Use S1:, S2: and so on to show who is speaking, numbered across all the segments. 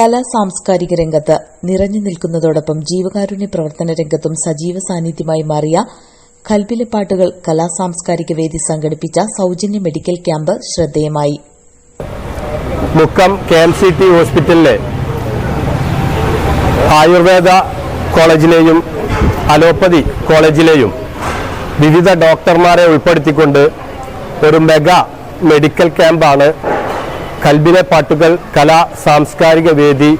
S1: കലാ സാംസ്കാരിക രംഗത്ത് നിറഞ്ഞു നിൽക്കുന്നതോടൊപ്പം ജീവകാരുണ്യ പ്രവർത്തന രംഗത്തും സജീവ സാന്നിധ്യമായി മാറിയ കൽപ്പിലപ്പാട്ടുകൾ പാട്ടുകൾ കലാ സാംസ്കാരിക വേദി സംഘടിപ്പിച്ച സൌജന്യ മെഡിക്കൽ ക്യാമ്പ് ശ്രദ്ധേയമായി.
S2: Mukkam K M C T ഹോസ്പിറ്റലിലെ ആയുർവേദ കോളേജിലെയും അലോപ്പതി കോളേജിലെയും വിവിധ ഡോക്ടർമാരെ ഉൾപ്പെടുത്തിക്കൊണ്ട് ഒരു മെഗാ മെഡിക്കൽ ക്യാമ്പാണ് കൽബിലെ പാട്ടുകൾ കലാ സാംസ്കാരിക വേദി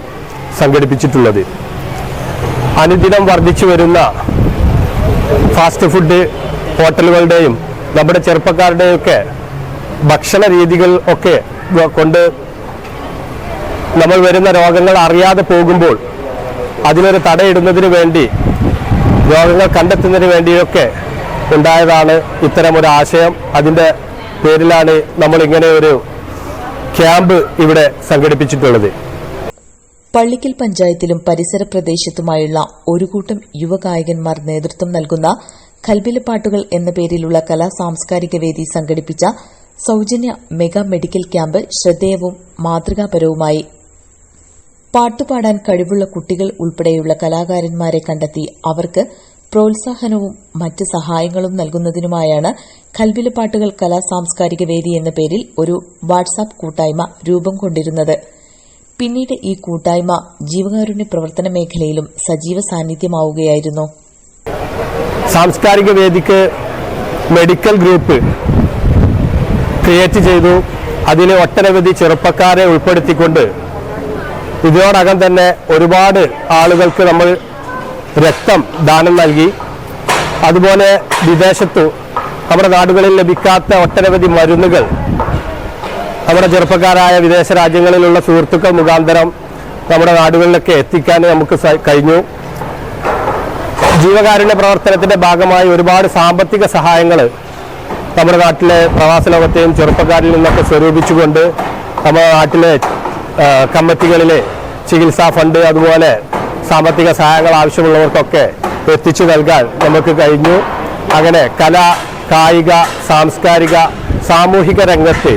S2: സംഘടിപ്പിച്ചിട്ടുള്ളത്. അനുദിനം വർദ്ധിച്ചു വരുന്ന ഫാസ്റ്റ് ഫുഡ് ഹോട്ടലുകളുടെയും നമ്മുടെ ചെറുപ്പക്കാരുടെയൊക്കെ ഭക്ഷണ രീതികൾ ഒക്കെ കൊണ്ട് നമ്മൾ വരുന്ന രോഗങ്ങൾ അറിയാതെ പോകുമ്പോൾ അതിനൊരു തടയിടുന്നതിന് വേണ്ടി രോഗങ്ങൾ കണ്ടെത്തുന്നതിന് വേണ്ടിയൊക്കെ ഉണ്ടായതാണ് ഇത്തരം ഒരു ആശയം. അതിന്റെ പേരിലാണ് നമ്മൾ ഇങ്ങനെ ഒരു ക്യാമ്പ് ഇവിടെ സംഘടിപ്പിച്ചിട്ടുള്ളത്.
S1: പള്ളിക്കൽ പഞ്ചായത്തിലും പരിസര പ്രദേശത്തുമായുള്ള ഒരു കൂട്ടം യുവഗായകന്മാർ നേതൃത്വം നൽകുന്ന കൽബിലപ്പാട്ടുകൾ എന്ന പേരിലുള്ള കലാ സാംസ്കാരിക വേദി സംഘടിപ്പിച്ച സൌജന്യ മെഗാ മെഡിക്കൽ ക്യാമ്പ് ശ്രദ്ധേയവും മാതൃകാപരവുമായി. പാട്ടുപാടാൻ കഴിവുള്ള കുട്ടികൾ ഉൾപ്പെടെയുള്ള കലാകാരന്മാരെ കണ്ടെത്തി അവർക്ക് പ്രോത്സാഹനവും മറ്റ് സഹായങ്ങളും നൽകുന്നതിനുമായാണ് കൽവിലപ്പാട്ടുകൾ പാട്ടുകൾ കലാ സാംസ്കാരിക വേദി എന്ന പേരിൽ ഒരു വാട്സാപ്പ് കൂട്ടായ്മ രൂപം കൊണ്ടിരുന്നത്. പിന്നീട് ഈ കൂട്ടായ്മ ജീവകാരുണ്യ പ്രവർത്തന മേഖലയിലും സജീവ സാന്നിധ്യമാവുകയായിരുന്നു.
S2: സാംസ്കാരിക വേദിക്ക് മെഡിക്കൽ ഗ്രൂപ്പ് ക്രിയേറ്റ് ചെയ്തു. അതിലെ ഒട്ടനവധി ചെറുപ്പക്കാരെ ഉൾപ്പെടുത്തിക്കൊണ്ട് ഇതിനോടകം തന്നെ ഒരുപാട് ആളുകൾക്ക് നമ്മൾ രക്തം ദാനം നൽകി. അതുപോലെ വിദേശത്തു നമ്മുടെ നാടുകളിൽ ലഭിക്കാത്ത ഒട്ടനവധി മരുന്നുകൾ. നമ്മുടെ ചെറുപ്പക്കാരായ വിദേശ രാജ്യങ്ങളിലുള്ള സുഹൃത്തുക്കൾ മുഖാന്തരം നമ്മുടെ നാടുകളിലൊക്കെ എത്തിക്കാൻ നമുക്ക് കഴിഞ്ഞു. ജീവകാരുണ്യ പ്രവർത്തനത്തിന്റെ ഭാഗമായി ഒരുപാട് സാമ്പത്തിക സഹായങ്ങൾ നമ്മുടെ നാട്ടിലെ പ്രവാസ ലോകത്തെയും ചെറുപ്പക്കാരിൽ നിന്നൊക്കെ സ്വരൂപിച്ചുകൊണ്ട് നമ്മുടെ നാട്ടിലെ കമ്മിറ്റികളിലെ ചികിത്സാ ഫണ്ട് അതുപോലെ സാമ്പത്തിക സഹായങ്ങൾ ആവശ്യമുള്ളവർക്കൊക്കെ എത്തിച്ചു നൽകാൻ നമുക്ക് കഴിഞ്ഞു. അങ്ങനെ കല കായിക സാംസ്കാരിക സാമൂഹിക രംഗത്തെ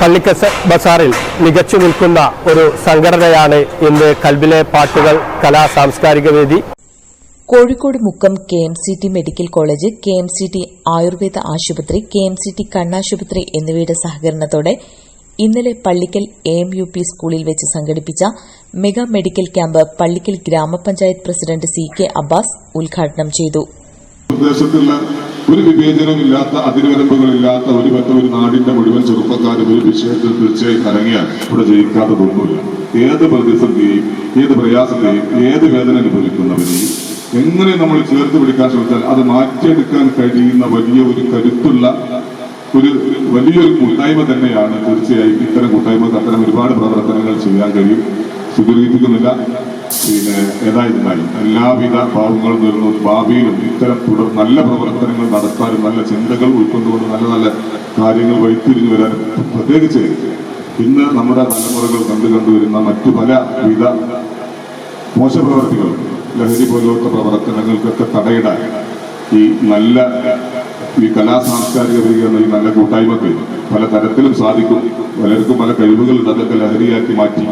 S2: പള്ളിക്കസ ബസാറിൽ മികച്ചു നിൽക്കുന്ന ഒരു സംഘടനയാണ് ഇന്ന് കൽബിലെ പാട്ടുകൾ കലാ സാംസ്കാരിക വേദി.
S1: Kozhikode Mukkam K M C T medical college K M C T Ayurveda ആശുപത്രി കെ എം സി ടി കണ്ണാശുപത്രി എന്നിവയുടെ സഹകരണത്തോടെ ഇന്നലെ Pallikkal A M U P സ്കൂളിൽ വെച്ച് സംഘടിപ്പിച്ച മെഗാ മെഡിക്കൽ ക്യാമ്പ് പള്ളിക്കൽ ഗ്രാമപഞ്ചായത്ത് പ്രസിഡന്റ് സി കെ അബ്ബാസ് ഉദ്ഘാടനം ചെയ്തു.
S3: പ്രദേശത്തുള്ള ഒരു വിവേചനമില്ലാത്ത അതിരുവരമ്പുകളില്ലാത്ത ഒരു പറ്റ ഒരു നാടിന്റെ മുഴുവൻ ചെറുപ്പക്കാരും ഒരു വിഷയത്തിൽ തീർച്ചയായും കറങ്ങിയാൽ ഇവിടെ ജയിക്കാത്തതൊന്നുമില്ല. ഏത് പ്രതിസന്ധിയെയും ഏത് പ്രയാസത്തെയും ഏത് വേദന അനുഭവിക്കുന്നവരെയും എങ്ങനെ നമ്മൾ ചേർത്ത് പിടിക്കാൻ ശ്രമിച്ചാൽ അത് മാറ്റിയെടുക്കാൻ കഴിയുന്ന വലിയ ഒരു കരുത്തുള്ള ഒരു വലിയൊരു കൂട്ടായ്മ തന്നെയാണ് തീർച്ചയായും ഇത്തരം കൂട്ടായ്മ അത്തരം ഒരുപാട് പ്രവർത്തനങ്ങൾ ചെയ്യാൻ കഴിയും. സുദീർഘിപ്പിക്കുന്നില്ല പിന്നെ ഏതായിരുന്നാലും എല്ലാവിധ ഭാവങ്ങളും നേരുന്നു ഭാവിയിലും ഇത്തരം തുടർ നല്ല പ്രവർത്തനങ്ങൾ നടത്താനും നല്ല ചിന്തകൾ ഉൾക്കൊണ്ടുകൊണ്ട് നല്ല നല്ല കാര്യങ്ങൾ വഴിത്തിരിഞ്ഞു വരാൻ പ്രത്യേകിച്ച് ഇന്ന് നമ്മുടെ തലമുറകൾ കണ്ടു കണ്ടുവരുന്ന മറ്റു പല വിധ മോശപ്രവർത്തികൾ ലഹരി പോലത്തെ പ്രവർത്തനങ്ങൾക്കൊക്കെ തടയിടാൻ ഈ നല്ല ഈ കലാ സാംസ്കാരിക പ്രതികരണം ഈ നല്ല കൂട്ടായ്മക്ക് പല തരത്തിലും സാധിക്കും. പലർക്കും പല കഴിവുകളുണ്ട്. അതൊക്കെ ലഹരിയാക്കി മാറ്റി.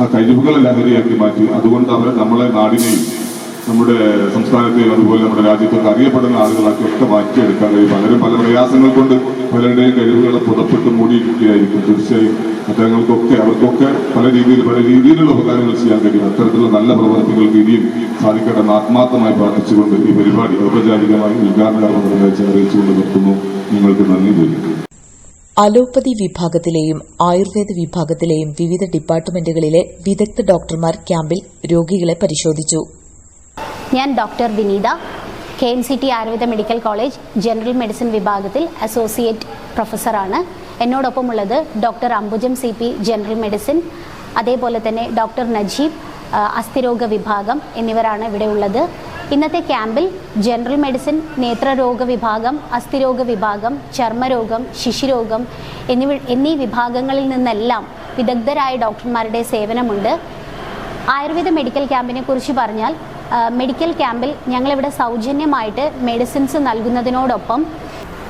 S3: ആ കഴിവുകളെ ലഹരിയാക്കി മാറ്റി. അതുകൊണ്ട് അവരെ നമ്മളെ നാടിനെയും നമ്മുടെ സംസ്ഥാനത്തെയും അതുപോലെ നമ്മുടെ രാജ്യത്തൊക്കെ അറിയപ്പെടുന്ന ആളുകളാക്കി ഒക്കെ മാറ്റിയെടുക്കാൻ കഴിയും. പലരും പല പ്രയാസങ്ങൾ കൊണ്ട് പലരുടെയും കഴിവുകളെ പുറപ്പെട്ട് മൂടിയിരിക്കുകയായിരിക്കും. തീർച്ചയായും അത്തരങ്ങൾക്കൊക്കെ അവർക്കൊക്കെ പല രീതിയിൽ പല രീതിയിലുള്ള ഉപകാരങ്ങൾ ചെയ്യാൻ കഴിയും. അത്തരത്തിലുള്ള നല്ല പ്രവർത്തികൾക്ക് ഇനിയും സാധിക്കട്ടെ എന്ന് ആത്മാർത്ഥമായി പ്രാർത്ഥിച്ചുകൊണ്ട് ഈ പരിപാടി ഔപചാരികമായി ഉദ്ഘാടന വെച്ച് അറിയിച്ചുകൊണ്ട് നിർത്തുന്നു. നിങ്ങൾക്ക് നന്ദി ചോദിക്കുന്നു.
S1: അലോപ്പതി വിഭാഗത്തിലെയും ആയുർവേദ വിഭാഗത്തിലെയും വിവിധ ഡിപ്പാർട്ട്മെന്റുകളിലെ വിദഗ്ധ ഡോക്ടർമാർ ക്യാമ്പിൽ രോഗികളെ പരിശോധിച്ചു.
S4: ഞാൻ doctor Vineetha K M C T Ayurveda medical college general medicine വിഭാഗത്തിൽ അസോസിയേറ്റ് പ്രൊഫസറാണ്. എന്നോടൊപ്പമുള്ളത് doctor Ambujam C P general medicine അതേപോലെ തന്നെ ഡോക്ടർ നജീബ് അസ്ഥിരോഗ വിഭാഗം എന്നിവരാണ് ഇവിടെ ഉള്ളത്. ഇന്നത്തെ ക്യാമ്പിൽ ജനറൽ മെഡിസിൻ നേത്രരോഗ വിഭാഗം അസ്ഥിരോഗ വിഭാഗം ചർമ്മരോഗം ശിശുരോഗം എന്നിവ എന്നീ വിഭാഗങ്ങളിൽ നിന്നെല്ലാം വിദഗ്ധരായ ഡോക്ടർമാരുടെ സേവനമുണ്ട്. ആയുർവേദ മെഡിക്കൽ ക്യാമ്പിനെ കുറിച്ച് പറഞ്ഞാൽ മെഡിക്കൽ ക്യാമ്പിൽ ഞങ്ങളിവിടെ സൗജന്യമായിട്ട് മെഡിസിൻസ് നൽകുന്നതിനോടൊപ്പം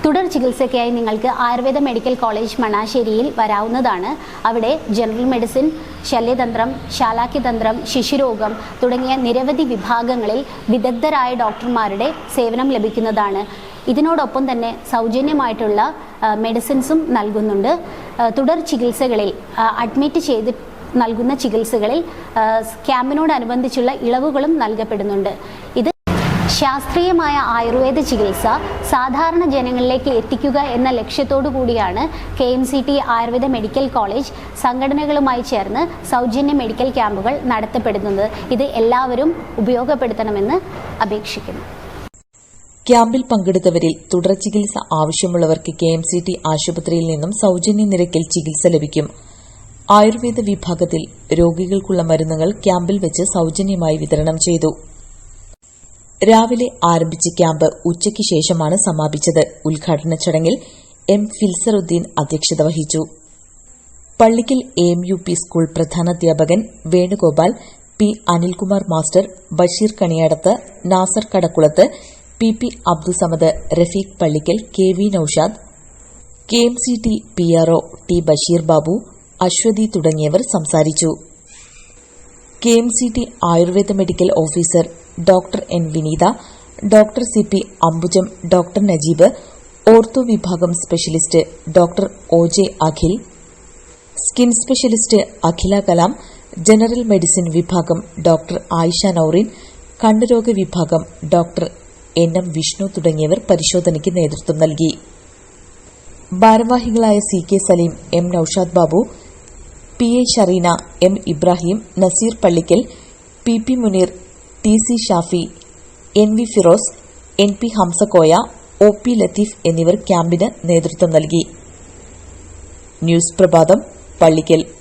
S4: തുടർ ചികിത്സയ്ക്കായി നിങ്ങൾക്ക് ആയുർവേദ മെഡിക്കൽ കോളേജ് മണാശ്ശേരിയിൽ വരാവുന്നതാണ്. അവിടെ ജനറൽ മെഡിസിൻ ശല്യതന്ത്രം ശാലാക്യതന്ത്രം ശിശുരോഗം തുടങ്ങിയ നിരവധി വിഭാഗങ്ങളിൽ വിദഗ്ധരായ ഡോക്ടർമാരുടെ സേവനം ലഭിക്കുന്നതാണ്. ഇതിനോടൊപ്പം തന്നെ സൗജന്യമായിട്ടുള്ള മെഡിസിൻസും നൽകുന്നുണ്ട്. തുടർ ചികിത്സകളിൽ അഡ്മിറ്റ് ചെയ്ത് നൽകുന്ന ചികിത്സകളിൽ ക്യാമ്പിനോടനുബന്ധിച്ചുള്ള ഇളവുകളും നൽകപ്പെടുന്നുണ്ട്. ഇത് ശാസ്ത്രീയമായ ആയുർവേദ ചികിത്സ സാധാരണ ജനങ്ങളിലേക്ക് എത്തിക്കുക എന്ന ലക്ഷ്യത്തോടു കൂടിയാണ് K M C T Ayurveda medical college സംഘടനകളുമായി ചേർന്ന് സൗജന്യ മെഡിക്കൽ ക്യാമ്പുകൾ നടത്തപ്പെടുന്നത്. ഇത് എല്ലാവരും ഉപയോഗപ്പെടുത്തണമെന്ന് അപേക്ഷിക്കുന്നു.
S1: ക്യാമ്പിൽ പങ്കെടുത്തവരിൽ തുടർ ചികിത്സ ആവശ്യമുള്ളവർക്ക് കെ എം സി ടി ആശുപത്രിയിൽ നിന്നും സൌജന്യ നിരക്കിൽ ചികിത്സ ലഭിക്കും. ആയുർവേദ വിഭാഗത്തിൽ രോഗികൾക്കുള്ള മരുന്നുകൾ ക്യാമ്പിൽ വെച്ച് സൌജന്യമായി വിതരണം ചെയ്തു. രാവിലെ ആരംഭിച്ച ക്യാമ്പ് ഉച്ചയ്ക്ക് ശേഷമാണ് സമാപിച്ചത്. ഉദ്ഘാടന ചടങ്ങിൽ എം ഫിൽസറുദ്ദീൻ അധ്യക്ഷത വഹിച്ചു. Pallikkal A U P school പ്രധാനാധ്യാപകൻ Venugopal P Anilkumar master Basheer Kaniyadath Nasar Kadakkulath P P Abdussamad Rafeeq Pallikkal K V Noushad K M C T P R O T Basheer Babu Aswathi തുടങ്ങിയവർ സംസാരിച്ചു. K M C T Ayurveda medical officer doctor N Vineetha doctor C P Ambujam doctor Najeeb ortho വിഭാഗം specialist doctor O J Akhil skin specialist Akhila Kalam general medicine വിഭാഗം doctor Ayisha Naurin കണ്ണുരോഗ വിഭാഗം doctor N M Vishnu തുടങ്ങിയവർ പരിശോധനയ്ക്ക് നേതൃത്വം നൽകി. ഭാരവാഹികളായ C K Saleem M Noushad Babu P A Shareena M Ibrahim Naseer Pallikkal P P Muneer T C Shafi N V Firoz N P Hamsakoya O P Latheef എന്നിവർ ക്യാമ്പിന് നേതൃത്വം നൽകി. News പ്രഭാതം പള്ളിക്കൽ.